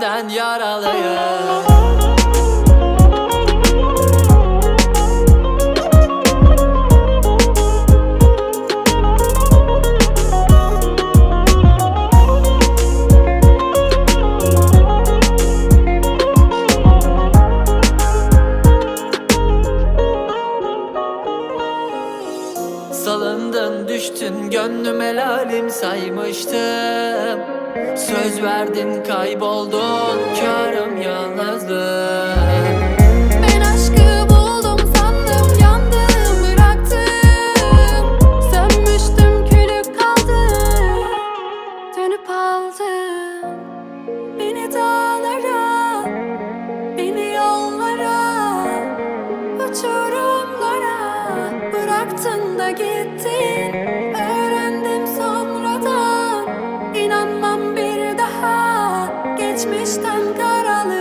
ben yaralıyım. Salındın düştün gönlüm helalim saymıştım Söz verdin kayboldun beni yollara uçurumlara Bıraktın da gittin Geçmişten karalı